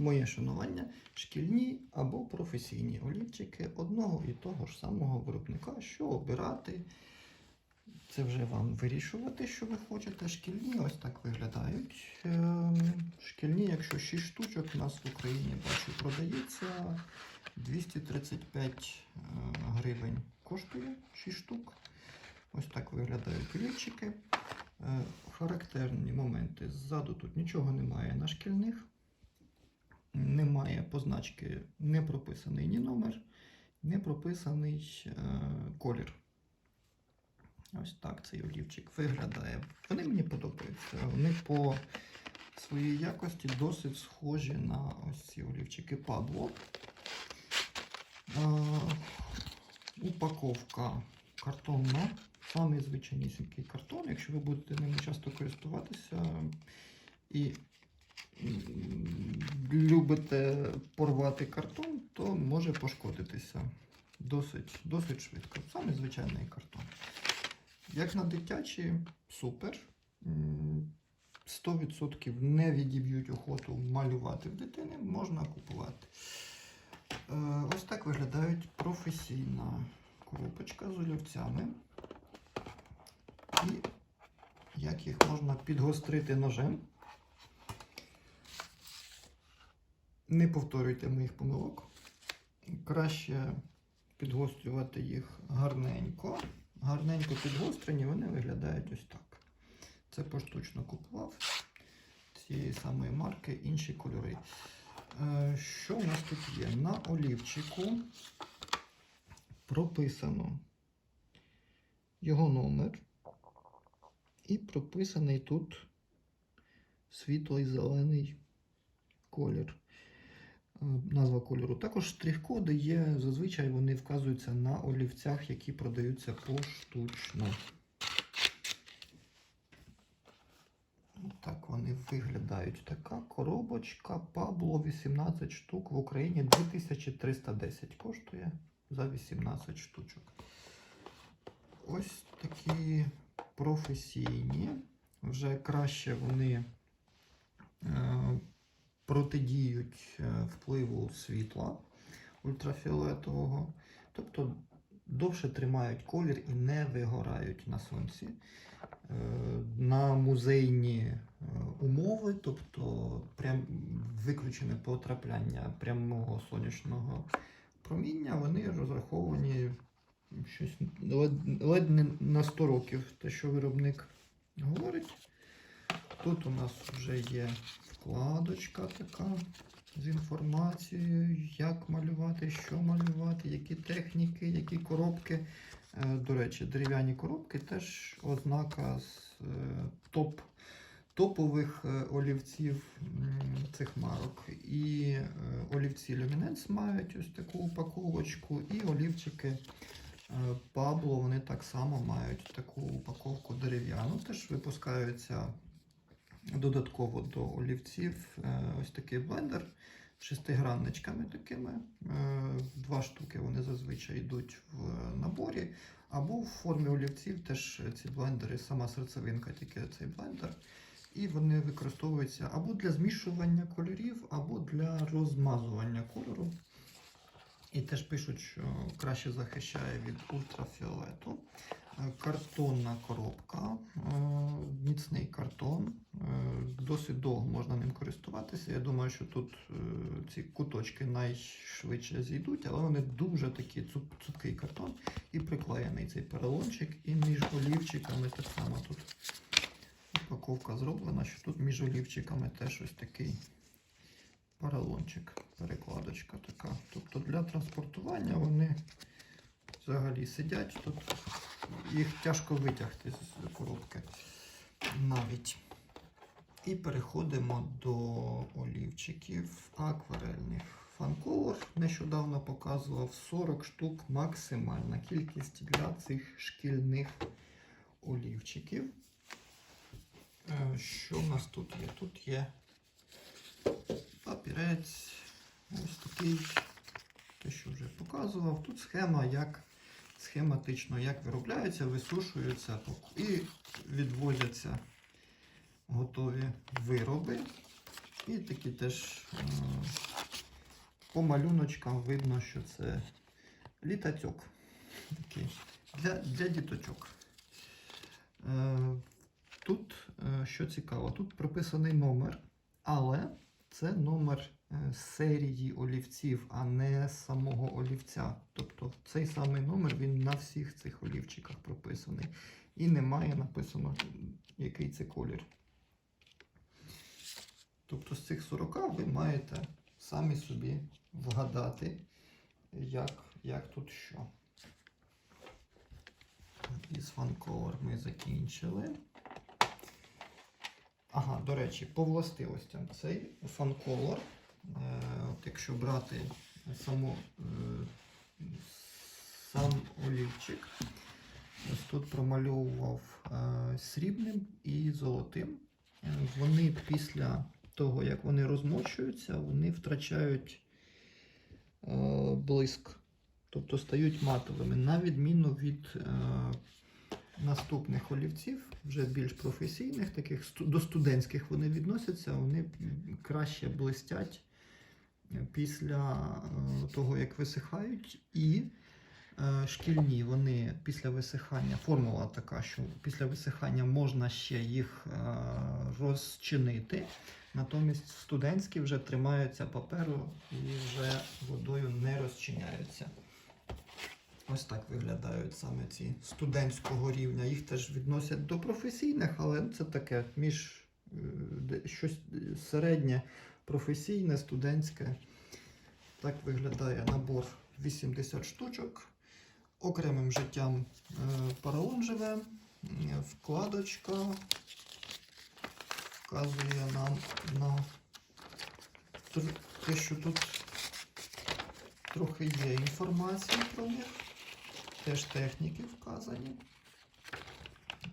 моє шанування, шкільні або професійні олівчики одного і того ж самого виробника. Що обирати? Це вже вам вирішувати, що ви хочете. Шкільні ось так виглядають. Ем, Шкільні, якщо 6 штучок у нас в Україні бачу, продається 235 е, гривень коштує 6 штук. Ось так виглядають олівчики. Е, Характерні моменти. Ззаду тут нічого немає на шкільних. Немає позначки, не прописаний ні номер, не прописаний е, колір. Ось так цей олівчик виглядає. Вони мені подобаються. Вони по своїй якості досить схожі на ось ці олівчики Pablo. Е, упаковка картонна. Самий звичайнісінький картон. Якщо ви будете ним часто користуватися і любите порвати картон, то може пошкодитися досить, досить швидко. Саме звичайний картон. Як на дитячі, супер. 100% не відіб'ють охоту малювати в дитини, можна купувати. Е, Ось так виглядають професійна коробочка з олівцями. І як їх можна підгострити ножем. Не повторюйте моїх помилок. Краще підгострювати їх гарненько. Гарненько підгострені, вони виглядають ось так. Це поштучно купував цієї самої марки, інші кольори. Е, Що у нас тут є? На олівчику прописано його номер. І прописаний тут світлий зелений колір. Назва кольору. Також штрих-коди є, зазвичай вони вказуються на олівцях, які продаються поштучно. Так вони виглядають. Така коробочка Пабло 18 штук в Україні 2310 коштує за 18 штучок. Ось такі професійні. Вже краще вони е, протидіють е, впливу світла ультрафіолетового. Тобто довше тримають колір і не вигорають на сонці. Е, на музейні е, умови, тобто прям виключене потрапляння прямого сонячного проміння, вони розраховані щось ледь, ледь не на 100 років, те, що виробник говорить. Тут у нас вже є вкладочка така з інформацією, як малювати, що малювати, які техніки, які коробки. Е, До речі, дерев'яні коробки теж ознака з е, топ, топових е, олівців цих марок. І олівці Luminance мають ось таку упаковочку, і олівчики Pablo, вони так само мають таку упаковку дерев'яну. Теж випускаються додатково до олівців е, ось такий блендер з шестигранничками такими. Е, Два штуки вони зазвичай йдуть в наборі. Або в формі олівців теж ці блендери, сама серцевинка, тільки цей блендер. І вони використовуються або для змішування кольорів, або для розмазування кольору. І теж пишуть, що краще захищає від ультрафіолету. Е, Картонна коробка, е, міцний картон. е, Досить довго можна ним користуватися. Я думаю, що тут ці куточки найшвидше зійдуть, але вони дуже такі цуп- цупкий картон і приклеєний цей перелончик. І між олівчиками так само тут упаковка зроблена, що тут між олівчиками теж ось такий поролончик, перекладочка така. Тобто для транспортування вони взагалі сидять. Тут їх тяжко витягти з коробки навіть. І переходимо до олівчиків акварельних. Фанколор нещодавно показував 40 штук максимальна кількість для цих шкільних олівчиків. Е, Що в нас тут є? Тут є папірець, ось такий, те, що вже показував. Тут схема, як схематично, як виробляються, висушуються і відвозяться готові вироби. І такі теж е, по малюночкам видно, що це літачок. Такий для, для діточок. Е, тут, е, що цікаво, тут прописаний номер, але це номер е, серії олівців, а не самого олівця. Тобто цей самий номер він на всіх цих олівчиках прописаний. І немає написано, який це колір. Тобто з цих 40 ви маєте самі собі вгадати, як, як тут що. Із фанколор ми закінчили. Ага, до речі, по властивостям цей фанколор, е, от якщо брати саму, е, сам олівчик, ось тут промальовував е, срібним і золотим. Вони після того, як вони розмочуються, вони втрачають блиск, тобто стають матовими, на відміну від наступних олівців, вже більш професійних, таких до студентських вони відносяться, вони краще блистять після е, того, як висихають, і е, шкільні вони після висихання, формула така, що після висихання можна ще їх е, розчинити. Натомість студентські вже тримаються паперу і вже водою не розчиняються. Ось так виглядають саме ці студентського рівня. Їх теж відносять до професійних, але це таке між е, щось е, середнє професійне, студентське. Так виглядає набор 80 штучок. Окремим життям е, паралон живе, вкладочка вказує нам на те, що тут трохи є інформації про них. Теж техніки вказані.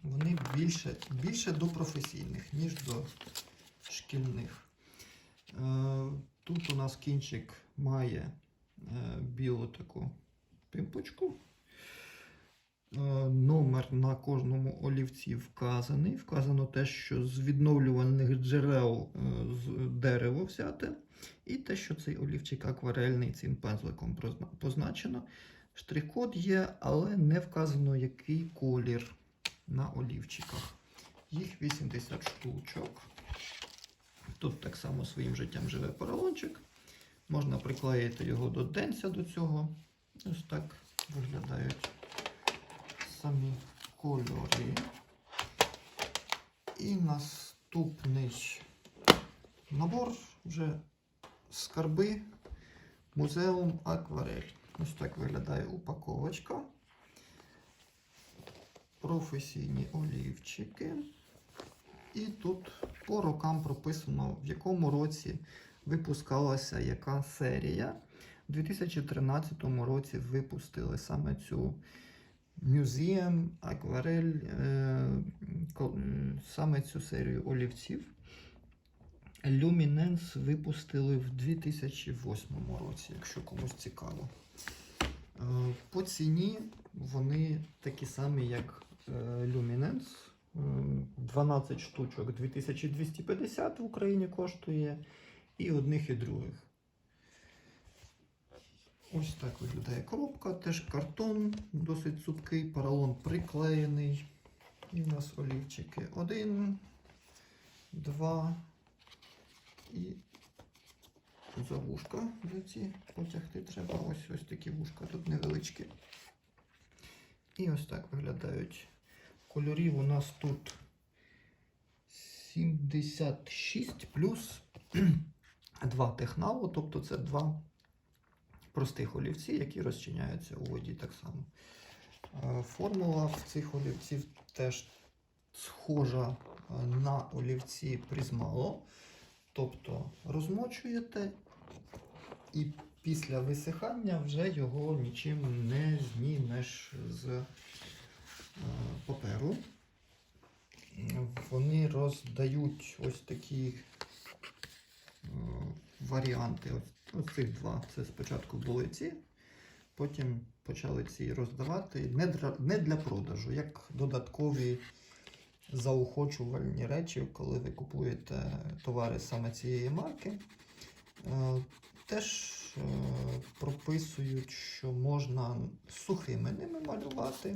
Вони більше, більше до професійних, ніж до шкільних. Е, Тут у нас кінчик має е, білу таку пимпочку. Е, Номер на кожному олівці вказаний. Вказано те, що з відновлювальних джерел з дерево взяте. І те, що цей олівчик акварельний цим пензликом позначено. Штрих-код є, але не вказано, який колір на олівчиках. Їх 80 штучок. Тут так само своїм життям живе поролончик. Можна приклеїти його до денця до цього. Ось так виглядають самі кольори. І наступний набор вже скарби музеум акварель. Ось так виглядає упаковочка. Професійні олівчики. І тут по рокам прописано, в якому році випускалася яка серія. У 2013 році випустили саме цю Museum Акварель, е, саме цю серію олівців. Luminance випустили в 2008 році, якщо комусь цікаво. Е, По ціні вони такі самі, як е, Luminance. Е, 12 штучок 2250 в Україні коштує. І одних, і других. Ось так виглядає коробка. Теж картон досить цупкий, поролон приклеєний. І у нас олівчики. Один, два і за вушка за ці потягти треба. Ось ось такі вушка тут невеличкі. І ось так виглядають. Кольорів у нас тут 76 плюс 2 технало, тобто це два простих олівці, які розчиняються у воді так само. Е, Формула в цих олівців теж схожа е, на олівці Prismalo. Тобто розмочуєте і після висихання вже його нічим не знімеш з е, паперу. Вони роздають ось такі е, варіанти. Ось, цих два. Це спочатку були ці, потім почали ці роздавати не для продажу, як додаткові заохочувальні речі, коли ви купуєте товари саме цієї марки. Теж е, підписують, що можна сухими ними малювати.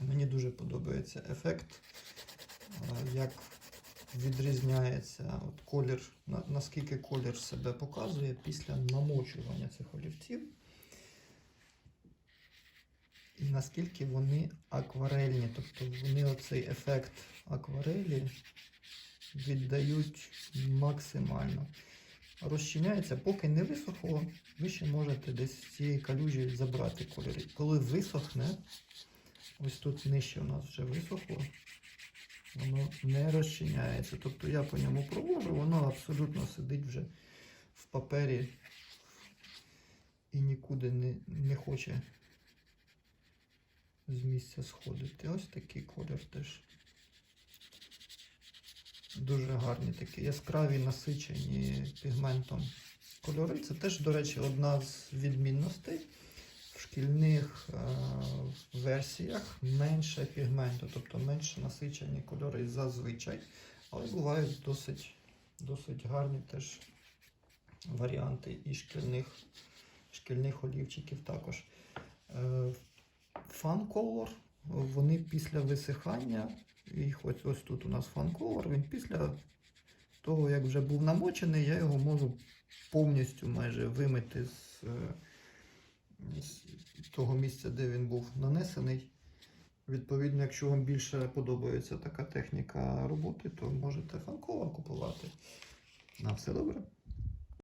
Мені дуже подобається ефект, е, як відрізняється от колір, на- наскільки колір себе показує після намочування цих олівців. І наскільки вони акварельні, тобто вони оцей ефект акварелі віддають максимально. Розчиняється, поки не висохло, ви ще можете десь з цієї калюжі забрати кольори. Коли висохне, ось тут нижче у нас вже висохло, воно не розчиняється. Тобто я по ньому провожу, воно абсолютно сидить вже в папері і нікуди не, не хоче з місця сходити. Ось такий колір теж. Дуже гарні такі яскраві, насичені пігментом кольори. Це теж, до речі, одна з відмінностей. В шкільних е, версіях менше пігменту, тобто менше насичені кольори зазвичай. Але бувають досить, досить гарні теж варіанти і шкільних, шкільних олівчиків також. Е, Fun Color, вони після висихання, їх ось, ось тут у нас Color, він після того, як вже був намочений, я його можу повністю майже вимити з, е, з того місця, де він був нанесений. Відповідно, якщо вам більше подобається така техніка роботи, то можете Color купувати. На все добре.